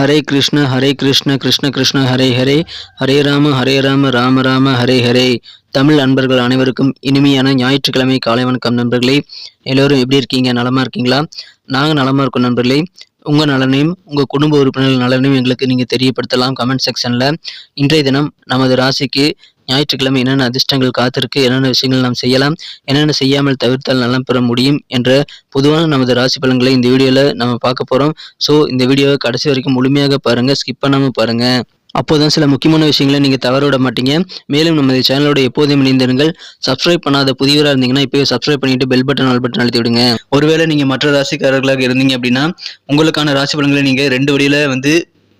ஹரே கிருஷ்ண ஹரே கிருஷ்ண கிருஷ்ண கிருஷ்ண ஹரே ஹரே. ஹரே ராம ஹரே ராம ராம ராம ஹரே ஹரே. தமிழ் அன்பர்கள் அனைவருக்கும் இனிமையான ஞாயிற்றுக்கிழமை காலை வணக்கம் நண்பர்களே. எல்லோரும் எப்படி இருக்கீங்க? நலமா இருக்கீங்களா? நாங்கள் நலமா இருக்கோம் நண்பர்களே. உங்கள் நலனையும் உங்கள் குடும்ப உறுப்பினர்கள் நலனையும் எங்களுக்கு நீங்கள் தெரியப்படுத்தலாம் கமெண்ட் செக்ஷனில். இன்றைய தினம் நமது ராசிக்கு ஞாயிற்றுக்கிழமை என்னென்ன அதிர்ஷ்டங்கள் காத்திருக்கு என்னென்ன விஷயங்கள் நாம் செய்யலாம் என்னென்ன செய்யாமல் தவிர்த்தால் நலம் பெற முடியும் என்ற பொதுவான நமது ராசி பலன்களை இந்த வீடியோவில் நம்ம பார்க்க போகிறோம் ஸோ இந்த வீடியோவை கடைசி வரைக்கும் முழுமையாக பாருங்கள் ஸ்கிப் பண்ணாமல் பாருங்கள் அப்போதான் சில முக்கியமான விஷயங்களை நீங்கள் தவற விட மாட்டீங்க. மேலும் நமது சேனலோட எப்போதும் இணைந்திருங்கள். சப்ஸ்கிரைப் பண்ணாத புதியவராக இருந்தீங்கன்னா இப்போயே சப்ஸ்கிரைப் பண்ணிட்டு பெல் பட்டன் ஆல் பட்டன் அழுத்தி விடுங்க. ஒருவேளை நீங்கள் மற்ற ராசிக்காரர்களாக இருந்தீங்க அப்படின்னா உங்களுக்கான ராசி பலன்களை நீங்கள் ரெண்டு வழியில் வந்து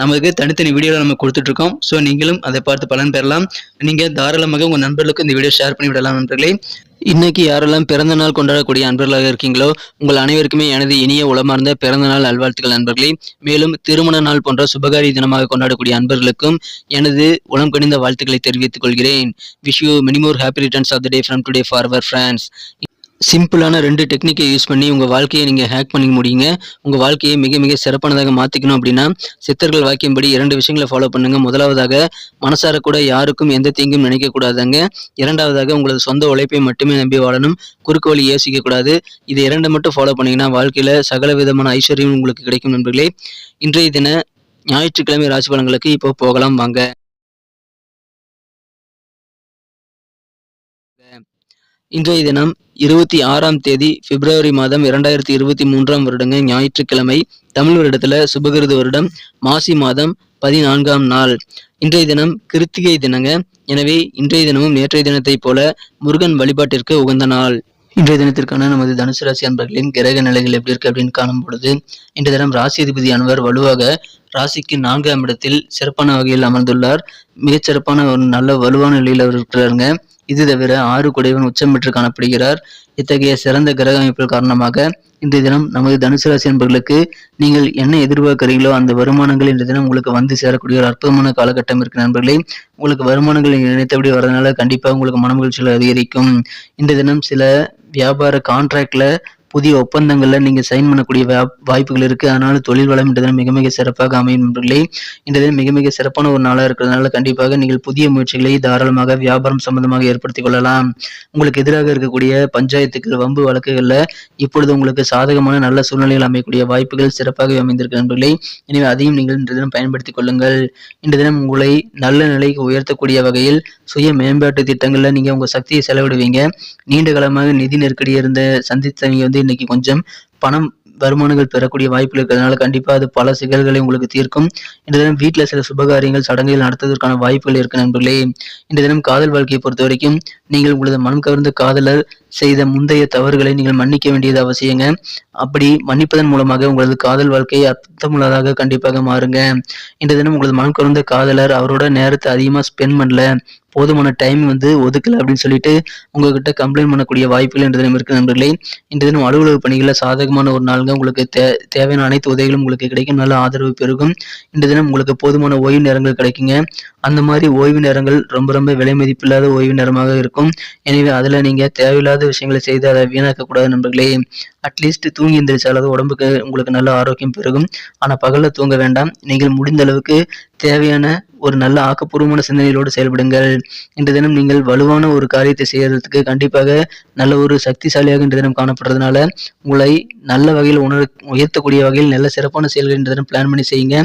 நமக்கு தனித்தனி வீடியோவில் நம்ம கொடுத்துட்ருக்கோம். ஸோ நீங்களும் அதை பார்த்து பலன் பெறலாம். நீங்கள் தாராளமாக உங்கள் நண்பர்களுக்கு இந்த வீடியோ ஷேர் பண்ணி விடலாம் நண்பர்களே. இன்னைக்கு யாரெல்லாம் பிறந்த நாள் கொண்டாடக்கூடிய அன்பர்களாக இருக்கீங்களோ உங்கள் அனைவருக்குமே எனது இனிய உளமார்ந்த பிறந்த நாள் நல்வாழ்த்துக்கள் நண்பர்களே. மேலும் திருமண நாள் போன்ற சுபகாரி தினமாக கொண்டாடக்கூடிய அன்பர்களுக்கும் எனது உளம் கணிந்த வாழ்த்துக்களை தெரிவித்துக் கொள்கிறேன். Wish you many more happy returns of the day from today for our friends சிம்பிளான ரெண்டு டெக்னிக்கை யூஸ் பண்ணி உங்கள் வாழ்க்கையை நீங்கள் ஹேக் பண்ணிக்க முடியுங்க. உங்கள் வாழ்க்கையை மிக மிக சிறப்பானதாக மாற்றிக்கணும் அப்படின்னா சித்தர்கள் வாக்கியம்படி இரண்டு விஷயங்களை ஃபாலோ பண்ணுங்க. முதலாவதாக மனசார கூட யாருக்கும் எந்த தீங்கும் நினைக்கக்கூடாதுங்க இரண்டாவதாக உங்களது சொந்த உழைப்பை மட்டுமே நம்பி வாழணும். குறுக்கு வழி யோசிக்கக்கூடாது இது இரண்டை மட்டும் ஃபாலோ பண்ணிங்கன்னா வாழ்க்கையில் சகல விதமான ஐஸ்வர்யம் உங்களுக்கு கிடைக்கும் நண்பர்களே. இன்றைய தின ஞாயிற்றுக்கிழமை ராசி பலன்களுக்கு இப்போ போகலாம். வாங்க. இன்றைய தினம் இருபத்தி ஆறாம் தேதி பிப்ரவரி மாதம் இரண்டாயிரத்தி இருபத்தி மூன்றாம் வருடங்க ஞாயிற்றுக்கிழமை தமிழ் வருடத்துல சுபகிருது வருடம் மாசி மாதம் பதினான்காம் நாள். இன்றைய தினம் கிருத்திகை தினங்க. எனவே இன்றைய தினமும் நேற்றைய தினத்தைப் போல முருகன் வழிபாட்டிற்கு உகந்த நாள். இன்றைய தினத்திற்கான நமது தனுசு ராசி அன்பர்களின் கிரக நிலைகள் எப்படி இருக்கு அப்படின்னு காணும் பொழுது இன்றைய தினம் ராசி அதிபதி அன்பர் வலுவாக ராசிக்கு நான்காம் இடத்தில் சிறப்பான வகையில் அமர்ந்துள்ளார். மிகச்சிறப்பான ஒரு நல்ல வலுவான நிலையில் அவர் இருக்கிறாருங்க. இது தவிர ஆறு குடைவன் உச்சம் பெற்று காணப்படுகிறார். இத்தகைய சிறந்த கிரக அமைப்புகள் காரணமாக இன்றைய தினம் நமது தனுசு ராசி என்பர்களுக்கு நீங்கள் என்ன எதிர்பார்க்கிறீங்களோ அந்த வருமானங்கள் இன்றைய தினம் உங்களுக்கு வந்து சேரக்கூடிய ஒரு அற்புதமான காலகட்டம் இருக்கு நண்பர்களே. உங்களுக்கு வருமானங்கள் நீங்கள் நினைத்தபடி வரதுனால கண்டிப்பாக உங்களுக்கு மன மகிழ்ச்சிகள் அதிகரிக்கும். இன்றைய தினம் சில வியாபார கான்ட்ராக்டில் புதிய ஒப்பந்தங்களில் நீங்கள் சைன் பண்ணக்கூடிய வாய்ப்புகள் இருக்குது அதனால் தொழில் வளம் இன்றைய மிக மிக சிறப்பாக அமையும் நண்பர்களே. இந்த தினம் மிக மிக சிறப்பான ஒரு நாளாக இருக்கிறதுனால கண்டிப்பாக நீங்கள் புதிய முயற்சிகளை தாராளமாக வியாபாரம் சம்பந்தமாக ஏற்படுத்திக் கொள்ளலாம். உங்களுக்கு எதிராக இருக்கக்கூடிய பஞ்சாயத்துக்கள் வம்பு வழக்குகளில் இப்பொழுது உங்களுக்கு சாதகமான நல்ல சூழ்நிலைகள் அமையக்கூடிய வாய்ப்புகள் சிறப்பாக அமைந்திருக்க நண்பர்களே. எனவே அதையும் நீங்கள் இன்றைய தினம் பயன்படுத்திக் கொள்ளுங்கள். இன்று தினம் உங்களை நல்ல நிலைக்கு உயர்த்தக்கூடிய வகையில் சுய மேம்பாட்டு திட்டங்களில் நீங்கள் உங்கள் சக்தியை செலவிடுவீங்க. நீண்ட காலமாக நிதி நெருக்கடி இருந்த சந்தித்தவங்க வந்து இன்னைக்கு கொஞ்சம் பணம் வருமானங்கள் பெறக்கூடிய வாய்ப்புகள் இருக்கிறதுனால கண்டிப்பா அது பல சிக்கல்களை உங்களுக்கு தீர்க்கும். இந்த தினம் வீட்டில் சில சுபகாரியங்கள் சடங்குகள் நடத்துவதற்கான வாய்ப்புகள் இருக்கு நண்பர்களே. இந்த தினம் காதல் வாழ்க்கையை பொறுத்த வரைக்கும் நீங்கள் உங்களது மனம் கவர்ந்த காதலர் செய்த முந்தைய தவறுகளை நீங்கள் மன்னிக்க வேண்டியது அவசியங்க. அப்படி மன்னிப்பதன் மூலமாக உங்களது காதல் வாழ்க்கையை அர்த்தமுள்ளதாக கண்டிப்பாக மாறுங்க. இந்த தினம் உங்களது மனம் கவர்ந்த காதலர் அவரோட நேரத்தை அதிகமாக ஸ்பெண்ட் பண்ணல. போதுமான டைம் வந்து ஒதுக்கல அப்படின்னு சொல்லிட்டு உங்ககிட்ட கம்ப்ளைண்ட் பண்ணக்கூடிய வாய்ப்புகள் இன்று தினம் இருக்கு நண்பர்களே. இன்று தினம் அலுவலக பணிகளில் சாதகமான ஒரு நாளுங்க. உங்களுக்கு தே தேவையான அனைத்து உதவிகளும் உங்களுக்கு கிடைக்கும். நல்ல ஆதரவு பெருகும். இன்று தினம் உங்களுக்கு போதுமான ஓய்வு நேரங்கள் கிடைக்குங்க. அந்த மாதிரி ஓய்வு நேரங்கள் ரொம்ப ரொம்ப விலை மதிப்பில்லாத ஓய்வு நேரமாக இருக்கும். எனவே அதில் நீங்கள் தேவையில்லாத விஷயங்களை செய்து அதை வீணாக்கக்கூடாது நண்பர்களே. அட்லீஸ்ட் தூங்கி எந்திரிச்சாலாவது உடம்புக்கு உங்களுக்கு நல்ல ஆரோக்கியம் பெருகும். ஆனால் பகலில் தூங்க வேண்டாம். நீங்கள் முடிந்த அளவுக்கு தேவையான ஒரு நல்ல ஆக்கப்பூர்வமான சிந்தனைகளோடு செயல்படுங்கள். இன்று தினம் நீங்கள் வலுவான ஒரு காரியத்தை செய்யறதுக்கு கண்டிப்பாக நல்ல ஒரு சக்திசாலியாக இன்று தினம் காணப்படுறதுனால உங்களை நல்ல வகையில் உணர் உயர்த்தக்கூடிய வகையில் நல்ல சிறப்பான செயல்கள் இன்று தினம் பிளான் பண்ணி செய்யுங்க.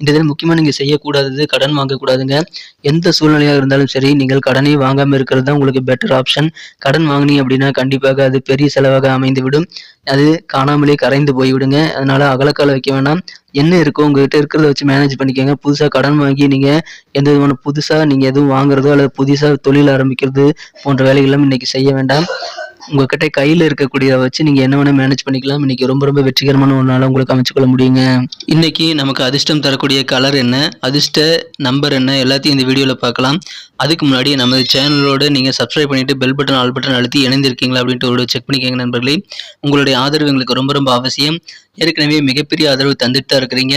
இன்று தினம் முக்கியமாக நீங்கள் செய்யக்கூடாதது கடன் வாங்கக்கூடாதுங்க. எந்த சூழ்நிலையாக இருந்தாலும் சரி நீங்கள் கடனை வாங்காமல் இருக்கிறது தான் உங்களுக்கு பெட்டர் ஆப்ஷன் கடன் வாங்கினீங்க அப்படின்னா கண்டிப்பாக அது பெரிய செலவாக அமைந்துவிடும். அது காணாமலே கரைந்து போய்விடுங்க. அதனால அகலக்கால வைக்க வேண்டாம். என்ன இருக்கோ உங்ககிட்ட இருக்கிறத வச்சு மேனேஜ் பண்ணிக்கோங்க. புதுசாக கடன் வாங்கி நீங்கள் எந்த விதமான புதுசாக நீங்கள் எதுவும் வாங்குறதோ அல்லது புதுசாக தொழில் ஆரம்பிக்கிறது போன்ற வேலைகளும் இன்னைக்கு செய்ய வேண்டாம். உங்ககிட்ட கையில் இருக்கக்கூடியதை வச்சு நீங்கள் என்ன வேணால் மேனேஜ் பண்ணிக்கலாம். இன்னைக்கு ரொம்ப ரொம்ப வெற்றிகரமான ஒரு நாளாக உங்களுக்கு அமைச்சுக்கொள்ள முடியுங்க. இன்னைக்கு நமக்கு அதிர்ஷ்டம் தரக்கூடிய கலர் என்ன? அதிர்ஷ்ட நம்பர் என்ன? எல்லாத்தையும் இந்த வீடியோவில் பார்க்கலாம். அதுக்கு முன்னாடி நமது சேனலோட நீங்கள் சப்ஸ்கிரைப் பண்ணிட்டு பெல் பட்டன் ஆல் பட்டன் அழுத்தி இணைந்திருக்கீங்களா அப்படின்ட்டு ஒரு செக் பண்ணிக்கோங்க நண்பர்களே. உங்களுடைய ஆதரவு எங்களுக்கு ரொம்ப ரொம்ப அவசியம். ஏற்கனவே மிகப்பெரிய ஆதரவு தந்துட்டு தான் இருக்கிறீங்க.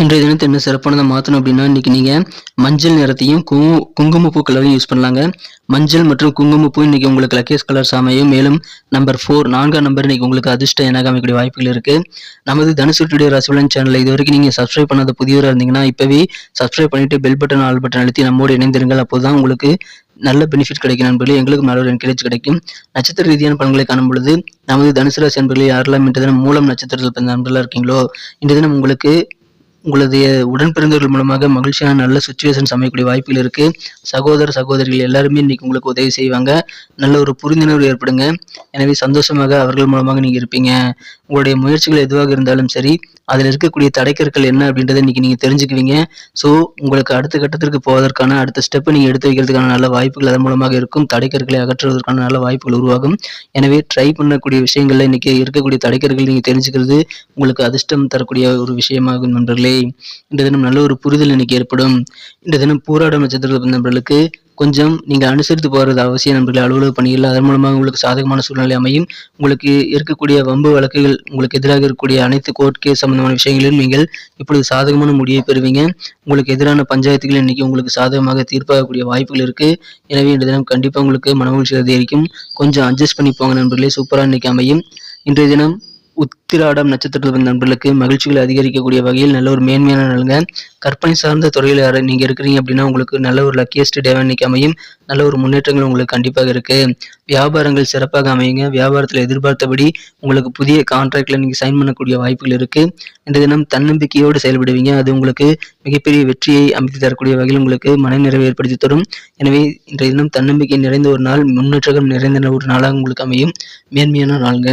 இன்றைய தினத்தை என்ன சிறப்பானதை மாற்றணும் அப்படின்னா இன்றைக்கி நீங்கள் மஞ்சள் நிறத்தையும் குங்கு குங்குமப்பூ கலரையும் யூஸ் பண்ணலாங்க. மஞ்சள் மற்றும் குங்குமப்பூ இன்றைக்கி உங்களுக்கு லக்கேஸ் கலர்ஸ் அமையும். மேலும் நம்பர் ஃபோர் நான்காம் நம்பர் இன்றைக்கி உங்களுக்கு அதிர்ஷ்டம் என அமைக்கக்கூடிய வாய்ப்புகள் இருக்குது நமது தனுசு டுடே ரசவலன் இது வரைக்கும் நீங்கள் சப்ஸ்கிரைப் பண்ணாத புதியவராக இருந்தீங்கன்னா இப்போவே சப்ஸ்கிரைப் பண்ணிவிட்டு பெல் பட்டன் ஆல் பட்டன் அழுத்தி நம்மோடு இணைந்திருங்கள். அப்போ தான் உங்களுக்கு நல்ல பெனிஃபிட் கிடைக்கும் நண்பர்களே. எங்களுக்கு நல்ல ஒரு என்கரேஜ் கிடைக்கும். நட்சத்திர ரீதியான பலன்களை காணும் பொழுது நமது தனுசு ராசி நண்பர்களே யாரெல்லாம் இன்று தினம் மூலம் நட்சத்திரத்தில் பிறந்த நண்பர்களாக இருக்கீங்களோ இன்று தினம் உங்களுக்கு உங்களது உடன்பிறந்தவர்கள் மூலமாக மகிழ்ச்சியான நல்ல சுச்சுவேஷன்ஸ் அமையக்கூடிய வாய்ப்புகள் இருக்கு. சகோதர சகோதரிகள் எல்லாருமே இன்னைக்கு உங்களுக்கு உதவி செய்வாங்க. நல்ல ஒரு புரிந்துணர்வு ஏற்படுங்க. எனவே சந்தோஷமாக அவர்கள் மூலமாக நீங்க இருப்பீங்க. உங்களுடைய முயற்சிகள் எதுவாக இருந்தாலும் சரி அதில் இருக்கக்கூடிய தடைக்கற்கள் என்ன அப்படின்றத இன்றைக்கி நீங்கள் தெரிஞ்சுக்குவீங்க. ஸோ உங்களுக்கு அடுத்த கட்டத்திற்கு போவதற்கான அடுத்த ஸ்டெப்பை நீங்கள் எடுத்து வைக்கிறதுக்கான நல்ல வாய்ப்புகள் அதன் மூலமாக இருக்கும். தடைக்கற்களை அகற்றுவதற்கான நல்ல வாய்ப்புகள் உருவாகும். எனவே ட்ரை பண்ணக்கூடிய விஷயங்களில் இன்றைக்கி இருக்கக்கூடிய தடைக்கற்கள் நீங்கள் தெரிஞ்சுக்கிறது உங்களுக்கு அதிர்ஷ்டம் தரக்கூடிய ஒரு விஷயமாகும் நண்பர்களே. இந்த தினம் நல்ல ஒரு புரிதல் இன்றைக்கி ஏற்படும். இந்த தினம் பூராட நட்சத்திர நண்பர்களுக்கு கொஞ்சம் நீங்கள் அனுசரித்து போகிறது அவசியம் நண்பர்களை. அலுவலக பணிகள் அதன் மூலமாக உங்களுக்கு சாதகமான சூழ்நிலை அமையும். உங்களுக்கு இருக்கக்கூடிய வம்பு வழக்குகள் உங்களுக்கு எதிராக இருக்கக்கூடிய அனைத்து கோர்ட் கேஸ் சம்பந்தமான விஷயங்களிலும் நீங்கள் இப்பொழுது சாதகமான முடிவை பெறுவீங்க. உங்களுக்கு எதிரான பஞ்சாயத்துகள் இன்னைக்கு உங்களுக்கு சாதகமாக தீர்ப்பாகக்கூடிய வாய்ப்புகள் இருக்குது எனவே இந்த தினம் கண்டிப்பாக உங்களுக்கு மன மகிழ்ச்சி அதிகரிக்கும். கொஞ்சம் அட்ஜஸ்ட் பண்ணி போங்க நண்பர்களே. சூப்பராக இன்னைக்கு அமையும். இன்றைய தினம் உத்திராடம் நட்சத்திரத்தில் நண்பர்களுக்கு மகிழ்ச்சிகளை அதிகரிக்கக்கூடிய வகையில் நல்ல ஒரு மேன்மையான நலங்க கற்பனை சார்ந்த துறையில் யார் நீங்கள் இருக்கிறீங்க அப்படின்னா உங்களுக்கு நல்ல ஒரு லக்கியஸ்ட் டேவா இன்னைக்கு அமையும். நல்ல ஒரு முன்னேற்றங்கள் உங்களுக்கு கண்டிப்பாக இருக்குது வியாபாரங்கள் சிறப்பாக அமையுங்க. வியாபாரத்தில் எதிர்பார்த்தபடி உங்களுக்கு புதிய கான்ட்ராக்டில் நீங்கள் சைன் பண்ணக்கூடிய வாய்ப்புகள் இருக்குது இந்த தினம் தன்னம்பிக்கையோடு செயல்படுவீங்க. அது உங்களுக்கு மிகப்பெரிய வெற்றியை அமைத்து தரக்கூடிய வகையில் உங்களுக்கு மனநிறைவை ஏற்படுத்தி தரும். எனவே இன்றைய தினம் தன்னம்பிக்கை நிறைந்த ஒரு நாள் முன்னேற்றம் நிறைந்த ஒரு நாளாக உங்களுக்கு அமையும். மேன்மையான நாளுங்க.